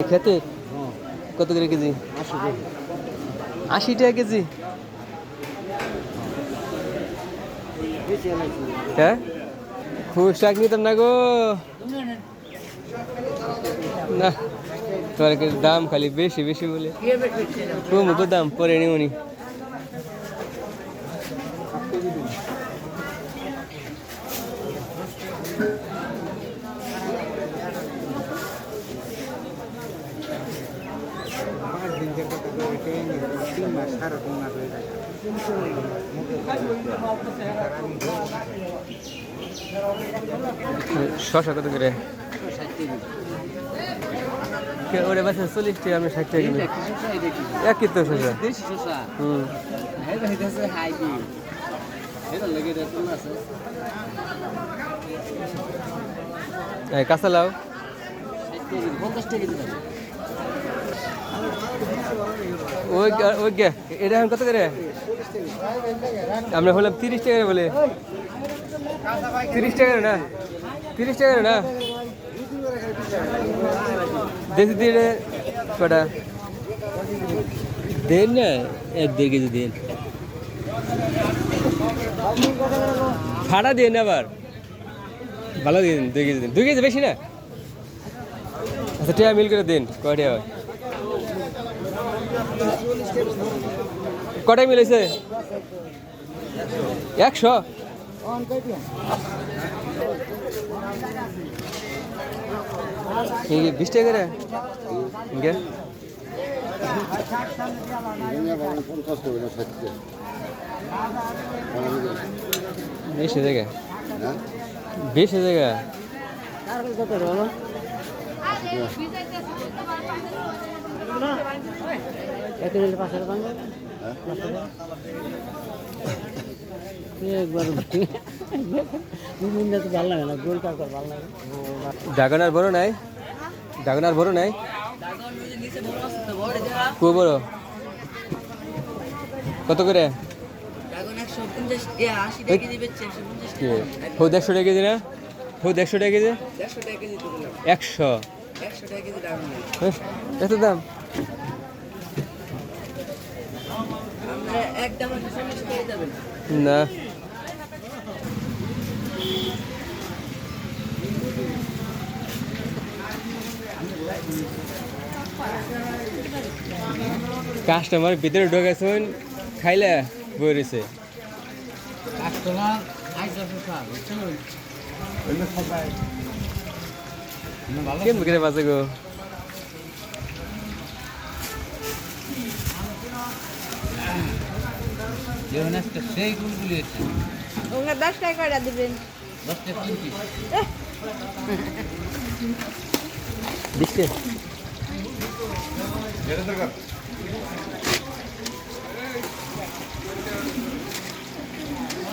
খেতে? কত করে কেজি? আশি টাকা কেজি। হ্যাঁ? খুব শাক নিতাম না গো। না, তোমার দাম খালি বেশি বেশি বলে। কম গো দাম, পরে নিউনি পাঁচ দিন থেকে তো করে ট্রেনিং তিন মাস সাড়ে তিন মাস হয়ে যায় শশা কত করে? ওরে বাসা চল্লিশ টাকা আমি ষাট টাকা কিনি। একই তো শশা। হুম। কাঁচা লাও ওই ওই গে এটা এখন কত করে? আমরা বললাম তিরিশ টাকা বলে। তিরিশ টাকা না? তিরিশ টাকা না? দেশি দিয়ে কটা? দেন না, এক দেড় কেজি দেন। ফাটা দিন আবার। ভালো দিন দুই কেজি দিন, দুই কেজি বেশি না? আচ্ছা টিয়া মিল করে দিন কয়টা হয়? কটায় মিলেছে? একশো? বিশ টাকা করে? না ষাট টাকা জায়গা হ্যাঁ ড্রাগনার বড় নাই? ড্রাগনার বড় নাই? কো বড়। কত করে? হো দেড়শো টাকা কেজি না? হো দেড়শো টাকা কেজি? একশো। হ্যাঁ, এত দাম? না। কাস্টমার ভিতরে ঢোকেছেন খাইলে বইরেছে কেমন করে বাজে গো? সেই গুলগুলি আছে ওনার দশ টাকা করে দিবেন। দশটা কিনছি দিচ্ছে